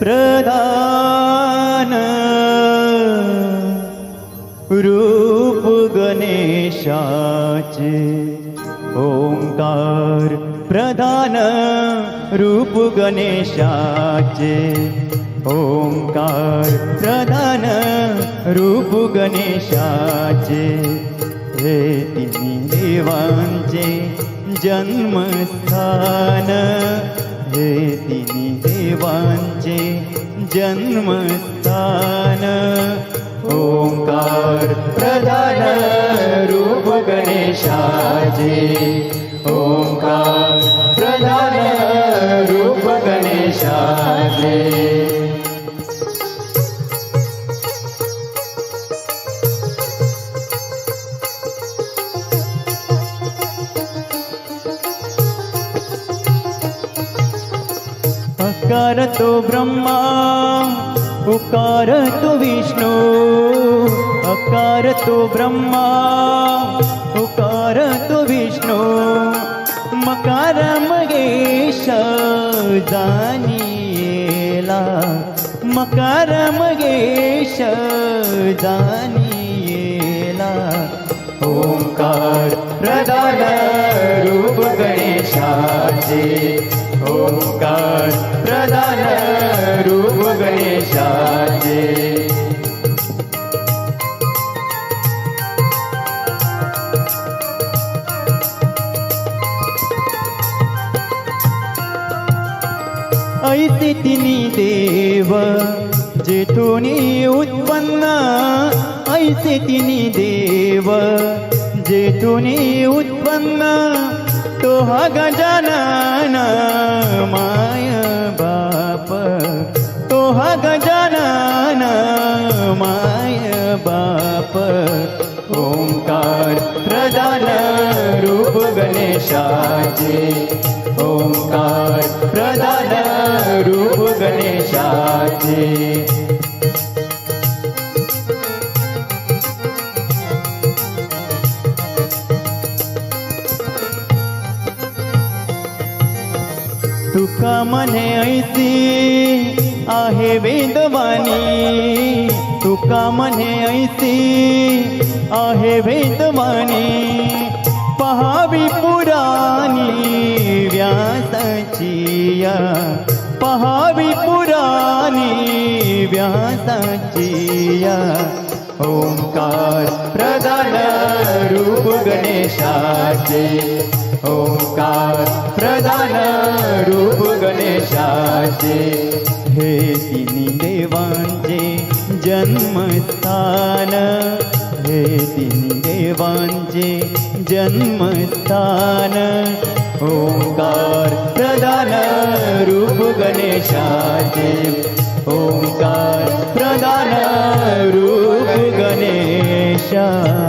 प्रदान। रूप गणेशाचे ओङ्कार प्रधान रूप गणेशाचे ओङ्कार प्रधान रूप गणेशाचे हे तिन्ही देवांचे जन्मस्थान। देवांचे जन्मस्थान। ओंकार प्रधान रूप गणेशाचे ओंकार प्रधान रूप गणेशाचे उकारतो ब्रह्मा उकारतो विष्णु अकारतो ब्रह्मा उकारतो विष्णु मकार मगेश जानिला मकार मगेश जानिला ओंकार प्रदान रूप गणेशाचे ओम रूप गणेशाचे ऐसे तिन्ही देव जेथुनी उत्पन्न, ऐसे तिनी देव जेथुनी उत्पन्न तो हा गजानन माय बाप। हा गजानन बाप ओंकार प्रदान रूप गणेशाचे ओंकार प्रदान रूप गणेशाचे। तुका मने ऐसी आहे वेदवाणी. तुका म्हणे ऐसी आहे वेदवाणी. पहावी पुराणी व्यासाचिया पहावी पुराणी व्यासाचिया ओंकार प्रधान रूप गणेशाचे. ओंकार प्रधान रूप गणेशाचे. हे तिन्ही देवांचे जन्मस्थान. हे तिन्ही देवांचे जन्मस्थान. ओंकार प्रधान रूप गणेशाचे. ओंकार जा